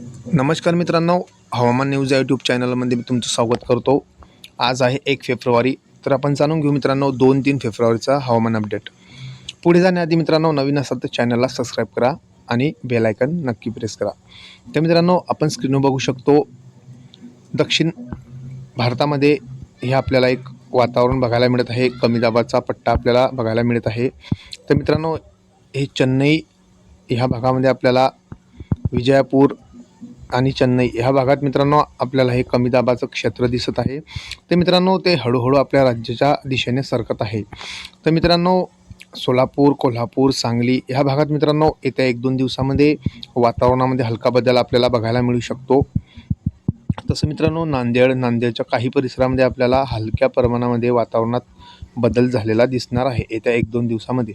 नमस्कार मित्रांनो हवामान न्यूज या यूट्यूब चॅनलमध्ये मी तुमचं स्वागत करतो. आज आहे एक फेब्रुवारी तर आपण जाणून घेऊ मित्रांनो दोन तीन फेब्रुवारीचा हवामान अपडेट. पुढे जाण्याआधी मित्रांनो नवीन असाल तर चॅनलला सबस्क्राईब करा आणि बेलायकन नक्की प्रेस करा. तर मित्रांनो आपण स्क्रीनवर बघू शकतो दक्षिण भारतामध्ये हे आपल्याला एक वातावरण बघायला मिळत आहे. कमी दाबाचा पट्टा आपल्याला बघायला मिळत आहे. तर मित्रांनो हे चेन्नई ह्या भागामध्ये आपल्याला विजयपूर आणि चेन्नई. ह्या भागात मित्रांनो आपल्याला हे कमी दाबाचं क्षेत्र दिसत आहे. तर मित्रांनो ते हळूहळू आपल्या राज्याच्या दिशेने सरकत आहे. तर मित्रांनो सोलापूर कोल्हापूर सांगली ह्या भागात मित्रांनो येत्या एक दोन दिवसामध्ये वातावरणामध्ये हलका बदल आपल्याला बघायला मिळू शकतो. तसं मित्रांनो नांदेड नांदेडच्या काही परिसरामध्ये आपल्याला हलक्या प्रमाणामध्ये वातावरणात बदल झालेला दिसणार आहे येत्या एक दोन दिवसामध्ये.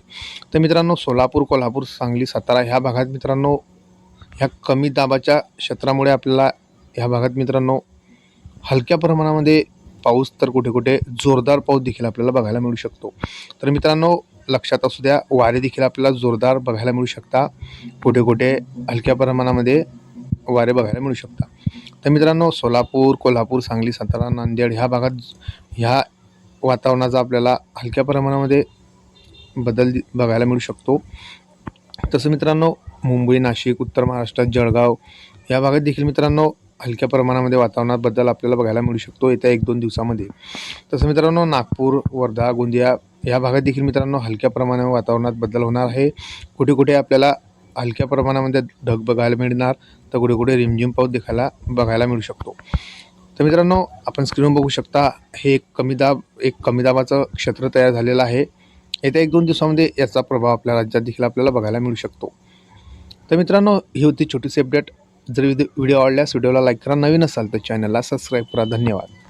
तर मित्रांनो सोलापूर कोल्हापूर सांगली सातारा ह्या भागात मित्रांनो ह्या कमी दाबाच्या क्षेत्रामुळे आपल्याला ह्या भागात मित्रांनो हलक्या प्रमाणामध्ये पाऊस तर कुठे कुठे जोरदार पाऊस देखील आपल्याला बघायला मिळू शकतो. तर मित्रांनो लक्षात असू द्या वारे देखील आपल्याला जोरदार बघायला मिळू शकता. कुठे कुठे हलक्या प्रमाणामध्ये वारे बघायला मिळू शकतात तर मित्रांनो सोलापूर कोल्हापूर सांगली सातारा नांदेड ह्या भागात ह्या वातावरणाचा आपल्याला हलक्या प्रमाणामध्ये बदल दि- बघायला मिळू शकतो. तसं मित्रांनो मुंबई नाशिक उत्तर महाराष्ट्रात जळगाव या भागात देखील मित्रांनो हलक्या प्रमाणामध्ये वातावरणात बदल आपल्याला बघायला मिळू शकतो येत्या एक दोन दिवसामध्ये. तसं मित्रांनो नागपूर वर्धा गोंदिया या भागात देखील मित्रांनो हलक्या प्रमाणावर वातावरणात बदल होणार आहे. कुठे कुठे आपल्याला हलक्या प्रमाणामध्ये ढग बघायला मिळणार तर कुठे कुठे रिमझिम पाऊस देखायला बघायला मिळू शकतो. तर मित्रांनो आपण स्क्रीनवर बघू शकता हे एक कमी दाब एक कमी दाबाचं क्षेत्र तयार झालेलं आहे. येत्या एक दोन दिवसामध्ये याचा प्रभाव आपल्या राज्यात देखील आपल्याला बघायला मिळू शकतो. तर मित्रांनो ही होती छोटीशी अपडेट जर व्हिडिओ व्हिडिओ आवडल्यास व्हिडिओला लाईक करा. नवीन असाल तर चॅनलला सबस्क्राईब करा. धन्यवाद.